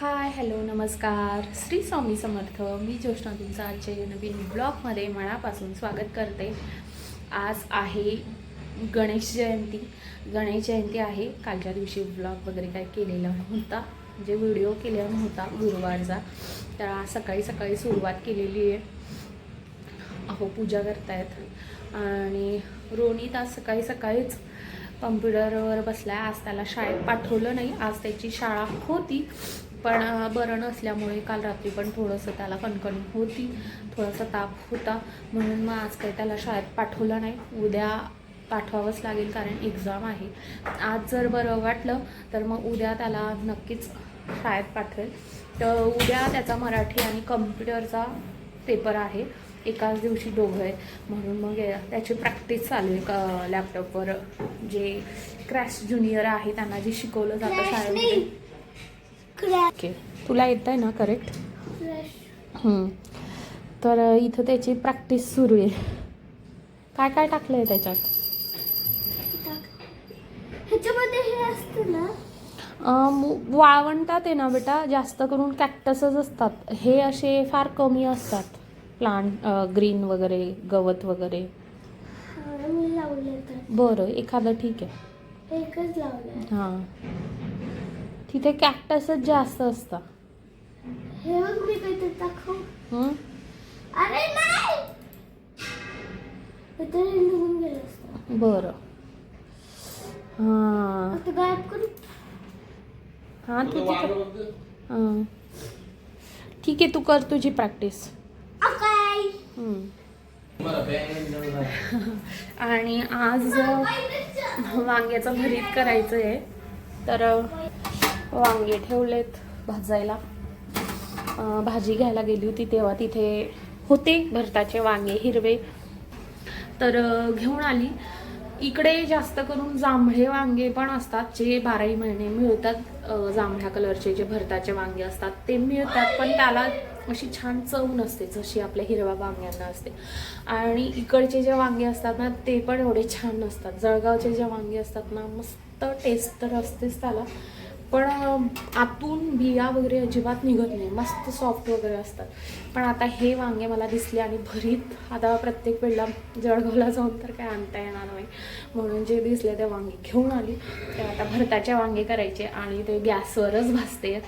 Hi hello नमस्कार. श्री स्वामी समर्थ. मी ज्योष्णा तुमचं आजच्या नवीन ब्लॉगमध्ये मनापासून स्वागत करते. आज आहे गणेश जयंती. गणेश जयंती आहे. कालच्या दिवशी ब्लॉग वगैरे काय केलेला नव्हता. म्हणजे व्हिडिओ केलेला नव्हता गुरुवारचा. तर आज सकाळी सकाळी सुरुवात केलेली आहे. अहो पूजा करतायत. आणि रोनीत आज सकाळी सकाळीच कम्प्युटरवर बसलाय. आज त्याला शाळेत पाठवलं नाही. आज त्याची शाळा होती. पण बरं नसल्यामुळे काल रात्री पण थोडंसं त्याला कणकणी होती थोडासा ताप होता. म्हणून मग आज काही त्याला शाळेत पाठवलं नाही. उद्या पाठवावंच लागेल कारण एक्झाम आहे. आज जर बरं वाटलं तर मग उद्या त्याला नक्कीच शाळेत पाठवेल. तर उद्या त्याचा मराठी आणि कम्प्युटरचा पेपर आहे. एकाच दिवशी दोघं आहे म्हणून मग त्याची प्रॅक्टिस चालू आहे का लॅपटॉपवर जे क्रॅश ज्युनियर आहे त्यांना जे शिकवलं जातं शाळेमध्ये. ओके तुला येत आहे ना करेक्ट तर इथं त्याची प्रॅक्टिस सुरू आहे. काय काय टाकलं आहे त्याच्यात ह्याच्यामध्ये हे असतं ना? अ, मु- वाळवंटात आहे ना बेटा जास्त करून कॅक्टसच असतात. हे असे फार कमी असतात. प्लांट ग्रीन वगैरे गवत वगैरे. लावले बरं एखादं ठीक आहे. एकच लावलंय. हां. तिथे कॅक्टसच जास्त असतं. हे बघ मी काहीतरी दाखव. हं? अरे नाही! तर निघून गेलं असतं. बरं. हां. आता गायब करू? हां तू तिथे हां. ठीक आहे तू कर तुझी प्रॅक्टिस काय आणि आज वांग्याचं भरीत करायचं आहे तर वांगे ठेवलेत भाजायला. भाजी घ्यायला गेली होती तेव्हा तिथे होते भरताचे वांगे हिरवे. तर घेऊन आली. इकडे जास्त करून जांभळे वांगे पण असतात जे बाराही महिने मिळतात. जांभळ्या कलरचे जे भरताचे वांगे असतात ते मिळतात पण त्याला अशी छान चव नसते जशी आपल्या हिरव्या वांग्यांना असते. आणि इकडचे जे वांगे असतात ना ते पण एवढे छान नसतात. जळगावचे जे वांगे असतात ना मस्त टेस्ट तर असतेच त्याला. पण आतून बिया वगैरे अजिबात निघत नाही. मस्त सॉफ्ट वगैरे असतात. पण आता हे वांगे मला दिसले आणि भरीत. आता प्रत्येक वेळेला जळगावला जाऊन तर काय आणता येणार नाही. म्हणून जे दिसले ते वांगे घेऊन आली. ते आता भरताचे वांगे करायचे आणि ते गॅसवरच भाजते.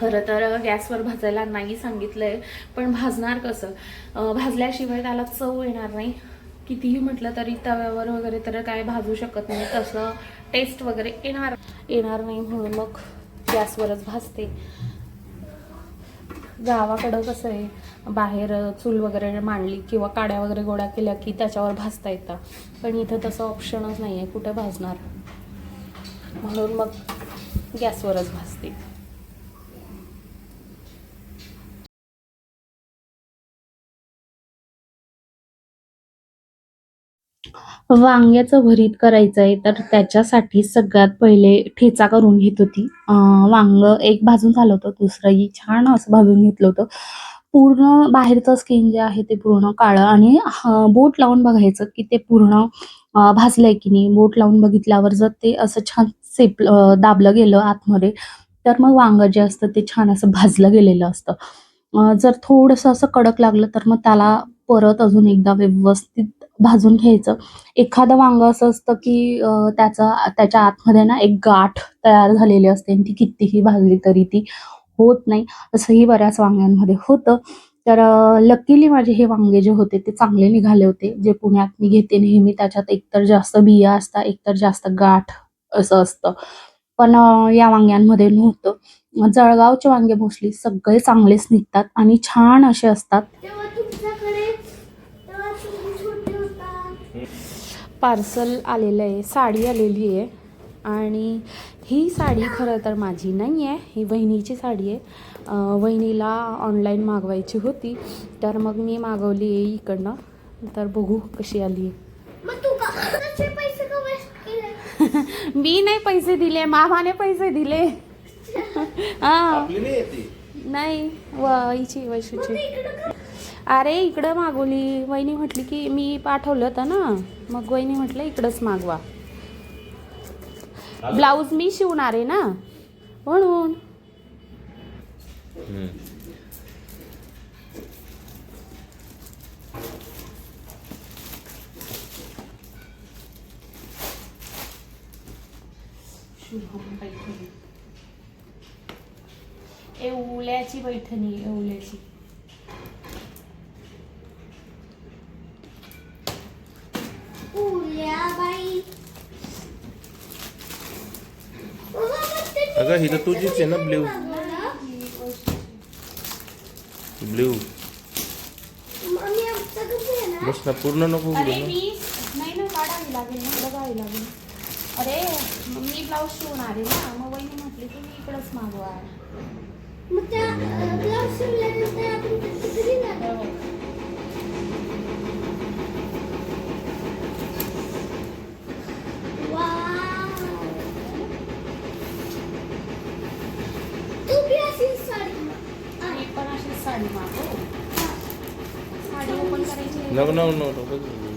खरं तर गॅसवर भाजायला नाही सांगितलं आहे पण भाजणार कसं? भाजल्याशिवाय त्याला चव येणार नाही. कितीही म्हटलं तरी तव्यावर वगैरे तर काय भाजू शकत नाही. तसं टेस्ट वगैरे येणार? येणार नाही म्हणून मग गॅसवरच भाजते. गावाकडं कसं आहे बाहेर चूल वगैरे मांडली किंवा काड्या वगैरे गोळा केल्या की त्याच्यावर भाजता येतं. पण इथं तसं ऑप्शनच नाही आहे कुठं भाजणार. म्हणून मग गॅसवरच भाजते. वांग्याचं भरीत करायचं आहे तर त्याच्यासाठी सगळ्यात पहिले ठेचा करून घेत होती. वांग एक भाजून झालं होतं दुसरंही छान असं भाजून घेतलं होतं. पूर्ण बाहेरचं स्किन जे आहे ते पूर्ण काळं आणि बोट लावून बघायचं की ते पूर्ण भाजलंय की नाही. बोट लावून बघितल्यावर जर ते असं छान सेप दाबलं गेलं आतमध्ये तर मग वांग जे असतं ते छान असं भाजलं गेलेलं असतं. जर थोडंसं असं कडक लागलं तर मग त्याला परत अजून एकदा व्यवस्थित भाजून घ्यायचं. एखादं वांग असं असतं की त्याचा त्याच्या आतमध्ये ना एक गाठ तयार झालेली असते आणि ती कितीही भाजली तरी ती होत नाही. असंही बऱ्याच वांग्यांमध्ये होतं. तर लकीली माझे हे वांगे जे होते ते चांगले निघाले होते. जे पुण्यात मी घेते नेहमी त्याच्यात एकतर जास्त बिया असतात एकतर जास्त गाठ असं असतं. पण या वांग्यांमध्ये नव्हतं. जळगावचे वांगे मोस्टली सगळे चांगलेच निघतात आणि छान असे असतात तेव्हा तुमच्याकडे तेव्हा तुम्ही छोटे होता पार्सल आलेलं आहे साडी आलेली आहे. आणि ही साडी खरं तर माझी नाही आहे ही वहिनीची साडी आहे. वहिनीला ऑनलाईन मागवायची होती तर मग मी मागवली आहे इकडनं. तर बघू कशी आली आहे. मग तू का त्याचे पैसे का वेस्ट केले? मी नाही पैसे दिले मामाने पैसे दिले. हां. नाही येते. नाही व हिची वैशूची. अरे इकडं मागवली. वहिनी म्हटली की मी पाठवलं होतं ना. मग वहिनी म्हटलं इकडंच मागवा. ब्लाऊज मी शिवणार आहे ना. म्हणून. शुभम पैठणी येवल्याची अगं ही तर तुझीच आहे ना ब्ल्यू? ब्ल्यू. बस ना पूर्ण नको अरे. मी नाही ना काढावी लागेल ना बघावी लागेल. अरे मग मी ब्लाऊज शिवणार आहे ना मग वहिनी म्हटली तुम्ही इकडंच मागवा. मग त्या ब्लाऊज शिवल्यानंतर आपण तिथे घरी जाणार वाव. तू बी अशी साडी मा- मी पण अशी साडी मागव साडी उघडू.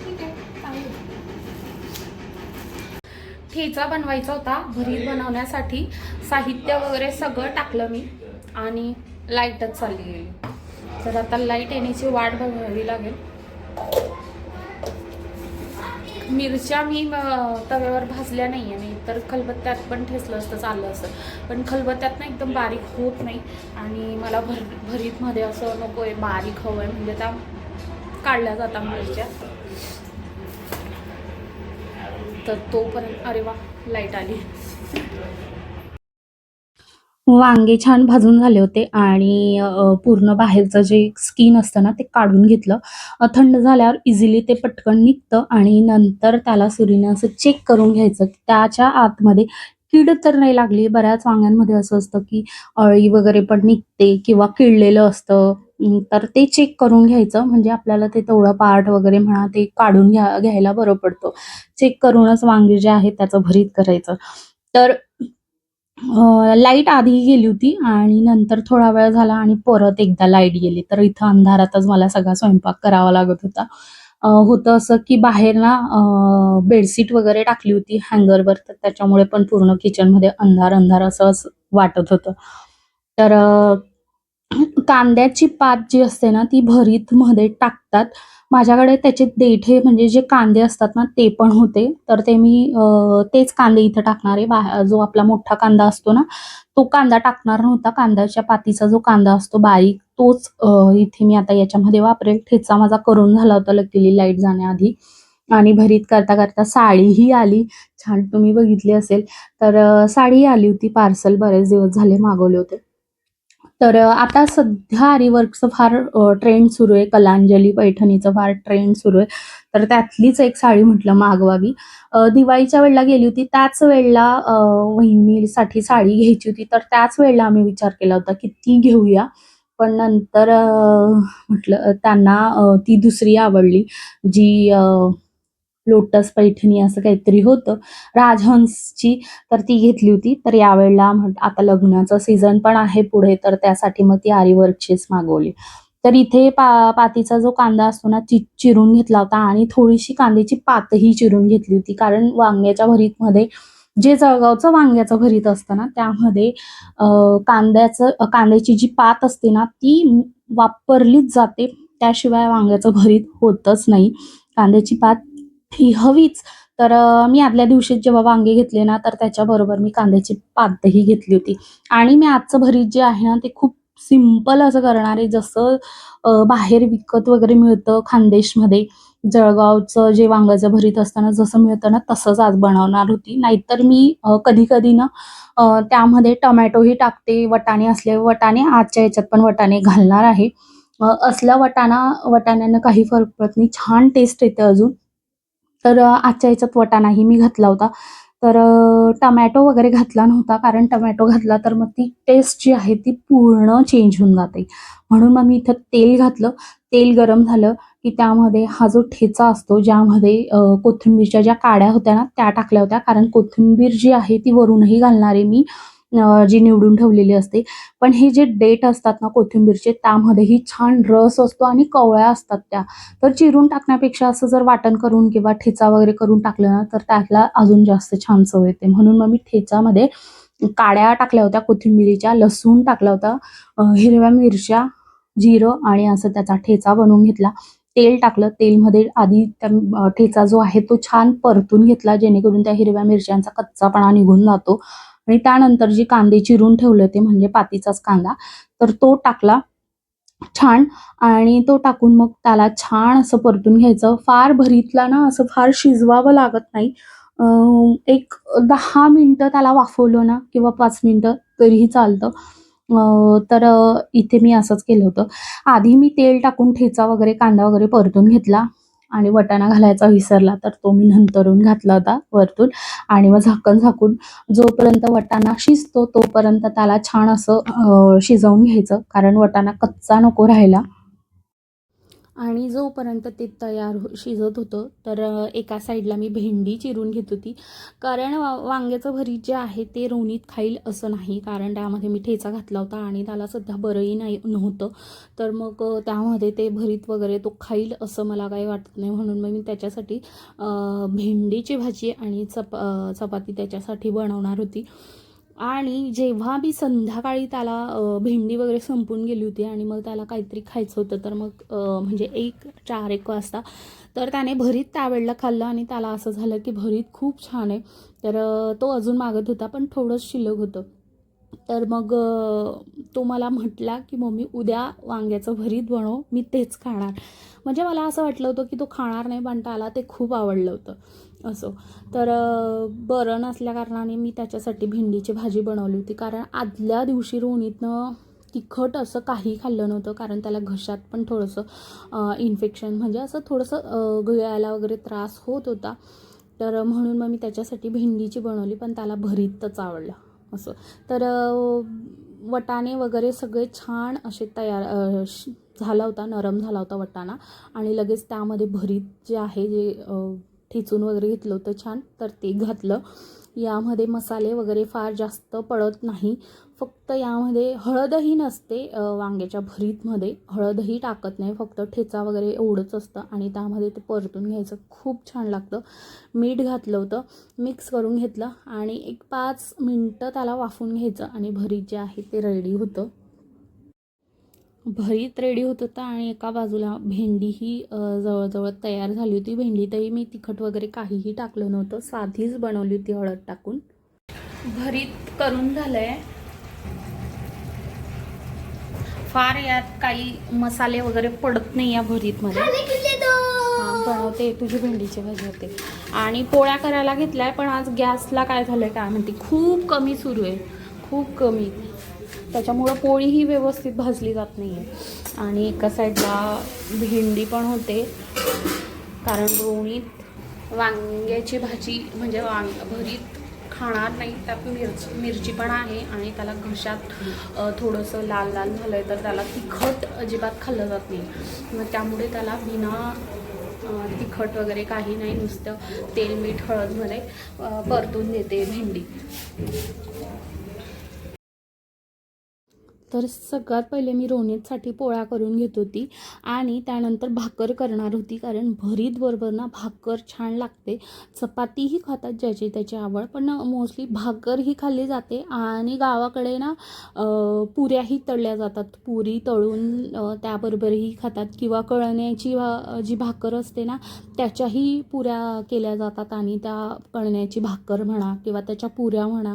ठीक आहे चांगलं. ठेचा बनवायचा होता भरीत बनवण्यासाठी साहित्य वगैरे सगळं टाकलं मी आणि लाईटच चालली गेली तर आता लाइट येण्याची वाट बघावी लागेल मिरच्या मी तव्यावर भाजल्या नाही आहे तर खलबत्त्यात पण ठेसलं असतं चाललं असतं. पण खलबत्त्यात ना एकदम बारीक होत नाही आणि मला भर भरीतमध्ये असं नको आहे बारीक हवं आहे म्हणजे त्या काढल्या जातात मिरच्या. तर तोपर्यंत अरे वा लाइट आली. वांगे छान भाजून झाले होते आणि पूर्ण बाहेरचं जे स्किन असतं ना ते काढून घेतलं. थंड झाल्यावर इझिली ते पटकन निघतं आणि नंतर त्याला सुरीनं असं चेक करून घ्यायचं. त्याच्या आतमध्ये कीड तर नाही लागली. बऱ्याच वांग्यांमध्ये असं असतं की अळी वगैरे पण निघते किंवा किडलेलं असतं. तर ते चेक करून घ्यायचं. म्हणजे आपल्याला ते तेवढं पार्ट वगैरे म्हणा ते काढून घ्या घ्यायला बरं पडतं. चेक करूनच वांगे जे आहे त्याचं भरीत करायचं. तर लाइट आधी गेली होती आणि नंतर थोडा वेळ झाला आणि परत एकदा लाइट गेली. तर इथं अंधारातच मला सगळा स्वयंपाक करावा लागत होता. होतं असं की बाहेर ना बेडशीट वगैरे टाकली होती हँगरवर तर त्याच्यामुळे पण पूर्ण किचनमध्ये अंधार अंधार असं वाटत होतं. तर कांद्याची पात जी असते ना ती भरीत मध्ये टाकतात. माझ्याकडे त्याचे देठे म्हणजे जे कांदे असतात ना ते पण होते. तर ते मी तेच कांदे इथं टाकणार आहे. बा जो आपला मोठा कांदा असतो ना तो कांदा टाकणार नव्हता. कांद्याच्या पातीचा जो कांदा असतो बारीक तोच इथे मी आता याच्यामध्ये वापरेल. ठेचा माझा करून झाला होता लकीली लाइट जाण्याआधी. आणि भरीत करता करता साडीही आली. छान तुम्ही बघितली असेल. तर साडी आली होती पार्सल. बरेच दिवस झाले मागवले होते. तर आता सध्या आरीवर्कचं फार ट्रेंड सुरू आहे. कलांजली पैठणीचं फार ट्रेंड सुरू आहे. तर त्यातलीच एक साडी म्हटलं मागवावी. दिवाळीच्या वेळेला गेली होती. त्याच वेळेला वहिनीसाठी साडी घ्यायची होती. तर त्याच वेळेला आम्ही विचार केला होता की ती घेऊया? पण नंतर म्हटलं त्यांना ती दुसरी आवडली. जी लोटस पैठणी असं काहीतरी होतं. राजहंसची तर ती घेतली होती. तर यावेळेला आता लग्नाचं सीझन पण आहे पुढे तर त्यासाठी मग ती आरीवर्कचीच मागवली. तर इथे पा पातीचा जो कांदा असतो ना ती चिरून घेतला होता आणि थोडीशी कांद्याची पातही चिरून घेतली होती. कारण वांग्याच्या भरीतमध्ये जे जळगावचं वांग्याचं भरीत असतं ना त्यामध्ये कांद्याचं कांद्याची जी पात असते ना ती वापरलीच जाते. त्याशिवाय वांग्याचं भरीत होतच नाही. कांद्याची पात ही हवीच. तर मी आदल्या दिवशी जेव्हा वांगे घेतले ना तर त्याच्याबरोबर मी कांद्याची पातही घेतली होती. आणि मी आजचं भरीत जे आहे ना ते खूप सिंपल असं करणारे जसं बाहेर विकत वगैरे मिळतं खानदेशमध्ये. जळगावचं जे वांग्याचं भरीत असताना जसं मिळतं ना तसंच आज बनवणार होती. नाहीतर मी कधी कधी ना त्यामध्ये टमॅटोही टाकते वटाणे असले वटाणे आजच्या याच्यात पण वटाणे घालणार आहे. असला वटाणा वटाण्यानं काही फरक पडत नाही. छान टेस्ट येते अजून. तर आजच्या आजच्या ह्याच्यात वटाणाही मी घातला होता. तर टमॅटो वगैरे घातला नव्हता कारण टमॅटो घातला तर मग ती टेस्ट जी आहे ती पूर्ण चेंज होऊन जाते. म्हणून मग मी इथं तेल घातलं. तेल गरम झालं की त्यामध्ये हा जो ठेचा असतो ज्यामध्ये कोथिंबीरच्या ज्या काड्या होत्या ना त्या टाकल्या होत्या. कारण कोथिंबीर जी आहे ती वरूनही घालणार आहे मी. जी निवडून ठेवलेली असते. पण हे जे डेट असतात ना कोथिंबीरचे त्यामध्येही छान रस असतो आणि कवळ्या असतात त्या. तर चिरून टाकण्यापेक्षा असं जर वाटण करून किंवा ठेचा वगैरे करून टाकलं ना तर त्याला अजून जास्त छान चव येते. म्हणून मग मी ठेचामध्ये काड्या टाकल्या होत्या कोथिंबिरीच्या लसूण टाकला होता हिरव्या मिरच्या जिरं आणि असं त्याचा ठेचा बनवून घेतला. तेल टाकलं. तेलमध्ये आधी त्या ठेचा जो आहे तो छान परतून घेतला जेणेकरून त्या हिरव्या मिरच्यांचा कच्चापणा निघून जातो. आणि त्यानंतर जी कांदे चिरून ठेवले होते म्हणजे पातीचाच कांदा तर तो टाकला छान. आणि तो टाकून मग त्याला छान असं परतून घ्यायचं. फार भरीतला ना असं फार शिजवावं लागत नाही. एक दहा मिनटं त्याला वाफवलं ना किंवा पाच मिनटं तरीही चालतं. तर इथे मी असंच केलं होतं. आधी मी तेल टाकून ठेचा वगैरे कांदा वगैरे परतून घेतला. आणि वटाणा घालायचा विसरला तर तो मी नंतरून घातला होता वरतून. आणि मग झाकण झाकून जोपर्यंत वटाणा शिजतो तोपर्यंत त्याला छान असं शिजवून घ्यायचं. कारण वटाणा कच्चा नको राहायला आणि जोपर्यंत ते तयार हो शिजत होतं तर एका साईडला मी भेंडी चिरून घेत होती. कारण वा वांग्याचं भरीत जे आहे ते रोणीत खाईल असं नाही. कारण त्यामध्ये मी ठेचा घातला होता आणि त्याला सध्या बरंही नाही नव्हतं. तर मग त्यामध्ये ते भरीत वगैरे तो खाईल असं मला काही वाटत नाही. म्हणून मग मी त्याच्यासाठी भेंडीची भाजी आणि चप चपाती त्याच्यासाठी बनवणार होती. आणि जेव्हा मी संध्याकाळी त्याला भेंडी वगैरे संपून गेली होती आणि मग त्याला काहीतरी खायचं होतं तर मग म्हणजे एक चार एक वाजता तर त्याने भरीत त्यावेळेला खाल्लं आणि त्याला असं झालं की भरीत खूप छान आहे. तर तो अजून मागत होता पण थोडंच शिल्लक होतं. तर मग तो मला म्हटला की मम्मी उद्या वांग्याचं भरीत बनव मी तेच खाणार. म्हणजे मला असं वाटलं होतं की तो खाणार नाही पण त्याला ते खूप आवडलं होतं. असो. तर बरं नसल्या कारणाने मी त्याच्यासाठी भेंडीची भाजी बनवली होती. कारण आदल्या दिवशी रोणीतनं तिखट असं काही खाल्लं नव्हतं. कारण त्याला घशात पण थोडंसं इन्फेक्शन म्हणजे असं थोडंसं गळ्याला गिळायला वगैरे त्रास होत होता. तर म्हणून मग मी त्याच्यासाठी भेंडीची बनवली पण त्याला भरीतच आवडलं. असं. तर वटाणे वगैरे सगळे छान असे तयार श- झाला होता नरम झाला होता वटाणा. आणि लगेच त्यामध्ये भरीत जे आहे जे ठेचून वगैरे घेतलं होतं छान. तर ते घातलं. यामध्ये मसाले वगैरे फार जास्त पडत नाही. फक्त यामध्ये हळदही नसते वांग्याच्या भरीतमध्ये. हळदही टाकत नाही. फक्त ठेचा वगैरे एवढंच असतं आणि त्यामध्ये ते परतून घ्यायचं. खूप छान लागतं. मीठ घातलं होतं. मिक्स करून घेतलं आणि एक पाच मिनटं त्याला वाफून घ्यायचं आणि भरीत जे आहे ते रेडी होतं. भरीत रेडी होत होतं आणि एका बाजूला भेंडीही अ, जवळजवळ तयार झाली होती. भेंडीतही मी तिखट वगैरे काहीही टाकलं नव्हतं. साधीच बनवली होती हळद टाकून. भरीत करून झालंय. फार यात काही मसाले वगैरे पडत नाही या भरीतमध्ये. हा, बनवते. तुझी भेंडीची भाजी होते. आणि पोळ्या करायला घेतलाय पण आज गॅसला काय झालंय काय म्हणते खूप कमी सुरू आहे. खूप कमी. त्याच्यामुळं पोळीही व्यवस्थित भाजली जात नाही आहे आणि एका साईडला भेंडी पण होते. कारण रोणीत वांग्याची भाजी म्हणजे वांग भरीत खाणार नाही त्यात मिरची मिरची पण आहे आणि त्याला घशात थोडंसं लाल लाल झालं आहे तर त्याला तिखट अजिबात खाल्लं जात नाही. मग त्यामुळे त्याला बिना तिखट वगैरे काही नाही नुसतं तेल मीठ हळदमध्ये परतून देते भेंडी. तर सगळ्यात पहिले मी रोनीतसाठी पोळ्या करून घेत होती आणि त्यानंतर भाकर करणार होती कारण भरीत बरोबर ना भाकर छान लागते. चपातीही खातात ज्याची त्याची आवड पण मोस्टली भाकर ही खाल्ली जाते आणि गावाकडे ना पुऱ्याही तळल्या जातात. पुरी तळून त्याबरोबरही खातात किंवा कळण्याची भा- जी भाकर असते ना त्याच्याही पुऱ्या केल्या जातात आणि त्या कळण्याची भाकर म्हणा किंवा त्याच्या पुऱ्या म्हणा.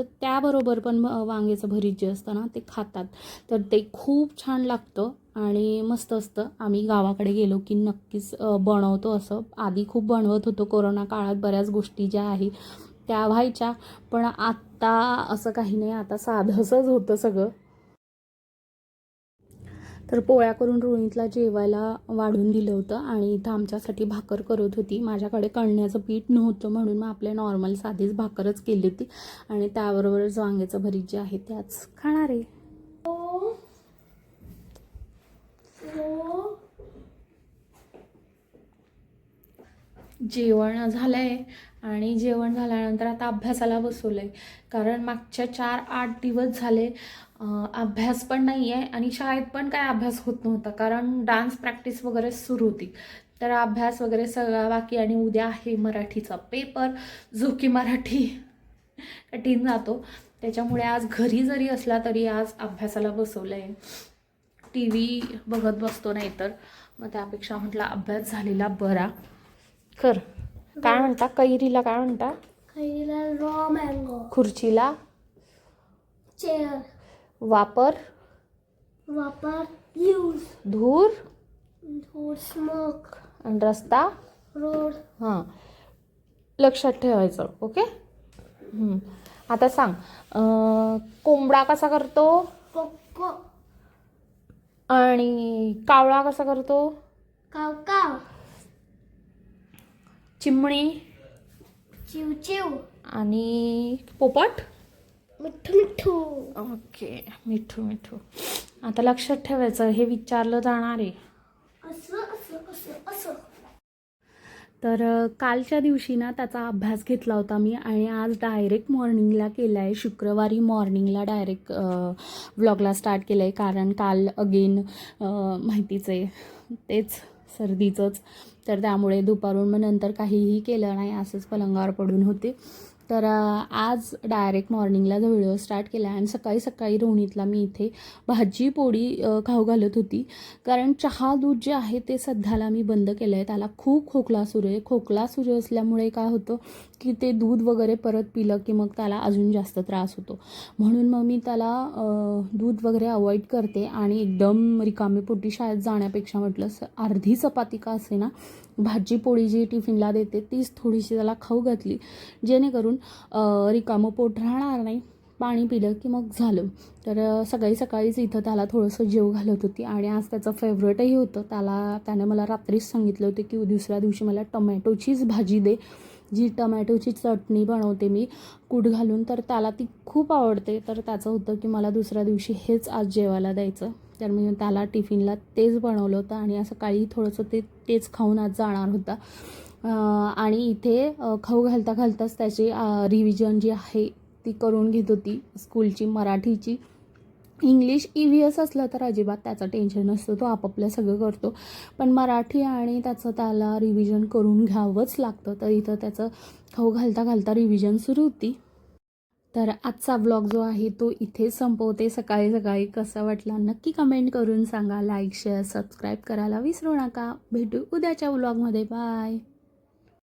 तर त्याबरोबर पण म- वांग्याचं भरीत जे असतं ना ते खातात. तर ते खूप छान लागतं आणि मस्त असतं. आम्ही गावाकडे गेलो की नक्कीच बनवतो असं. आधी खूप बनवत होतो. कोरोना काळात बऱ्याच गोष्टी ज्या आहे त्या व्हायच्या. पण आत्ता असं काही नाही. आता साधंसंच होतं सगळं. तर पोळ्या करून रोहितला जेवायला वाढून दिलं होतं आणि इथं आमच्यासाठी भाकर करत होती. माझ्याकडे कळण्याचं पीठ नव्हतं म्हणून मग आपल्या नॉर्मल साधीच भाकरच केली होती आणि त्याबरोबरच वांग्याचं भरीत जे आहे त्याच खाणार आहे. जेवण झालं आहे आणि जेवण झाल्यानंतर आता अभ्यासाला बसवलं आहे कारण मागच्या चार आठ दिवस झाले अभ्यास पण नाही आहे आणि शाळेत पण काय अभ्यास होत नव्हता कारण डान्स प्रॅक्टिस वगैरे सुरू होती. तर अभ्यास वगैरे सगळा बाकी आणि उद्या आहे मराठीचा पेपर जो की मराठी कठीण जातो. त्याच्यामुळे आज घरी जरी असला तरी आज अभ्यासाला बसवलं आहे टी व्ही बघत बसतो नाही तर मग त्यापेक्षा म्हटलं अभ्यास झालेला बरा. कर काय म्हणता? कैरीला काय म्हणता? कैरीला रॉ मँगो खुर्चीला? चेअर वापर वापर यूज धूर धूर स्मोक आणि रस्ता. रोड. हां. लक्षात ठेवायचं ओके. आता सांग कोंबडा कसा करतो? कोको. आणि कावळा कसा करतो? काव काव. चिमणी. चिव चिव आणि पोपट? मिठू मिठू. ओके मिठू मिठू. आता लक्षात ठेवायचं हे विचारलं जाणार आहे. असं असं असं असं. तर कालच्या दिवशी ना त्याचा अभ्यास घेतला होता मी आणि आज डायरेक्ट मॉर्निंगला केला आहे शुक्रवारी मॉर्निंगला डायरेक्ट व्लॉगला स्टार्ट केलं आहे कारण काल अगेन माहितीच आहे तेच सर्दीचंच. तर त्यामुळे दुपारून मग नंतर काहीही केलं नाही असंच पलंगावर पडून होते. तर आज डायरेक्ट मॉर्निंगला व्हिडिओ स्टार्ट केला आणि सकाळी सकाळी रोहिणीतला मी इथे भाजी पोळी खाऊ घालत होती. कारण चहा दूध जे आहे ते सध्याला मी बंद केलं आहे त्याला खूप खोकला सुरू आहे. खोकला सुरू असल्यामुळे काय होतं की ते दूध वगैरे परत पिलं की मग त्याला अजून जास्त त्रास होतो. म्हणून मग मी त्याला दूध वगैरे अवॉइड करते आणि एकदम रिकामी पोटी शाळेत जाण्यापेक्षा म्हटलं स अर्धी चपाती का असे ना भाजी पोळी जी टिफिनला देते तीच थोडीशी त्याला खाऊ घातली. जेणेकरून रिकामं पोट राहणार नाही पाणी पिलं की मग झालं. तर सकाळी सकाळीच इथं त्याला थोडंसं जेव घालत होती आणि आज त्याचं फेवरेटही होतं. त्याला त्याने मला रात्रीच सांगितलं होतं की दुसऱ्या दिवशी मला टमॅटोचीच भाजी दे. जी टमॅटोची चटणी बनवते मी कूट घालून तर त्याला ती खूप आवडते. तर त्याचं होतं की मला दुसऱ्या दिवशी हेच आज जेवायला द्यायचं. तर मी त्याला टिफिनला तेच बनवलं होतं आणि असं काही थोडंसं ते तेच खाऊन आज जाणार होता. आणि इथे खाऊ घालता घालताच त्याची रिव्हिजन जी आहे ती करून घेत होती स्कूलची मराठीची. इंग्लिश ई व्ही एस असलं तर अजिबात त्याचं टेन्शन नसतं. तो आपापलं सगळं करतो. पण मराठी आणि त्याचं त्याला रिव्हिजन करून घ्यावंच लागतं. तर इथं त्याचं खाऊ घालता घालता रिव्हिजन सुरू होती. तर आजचा ब्लॉग जो आहे तो इथे संपवते. सकाळी सकाळी कसा वाटला नक्की कमेंट करून सांगा. लाईक शेअर सबस्क्राईब करायला विसरू नका. भेटू उद्याच्या ब्लॉगमध्ये बाय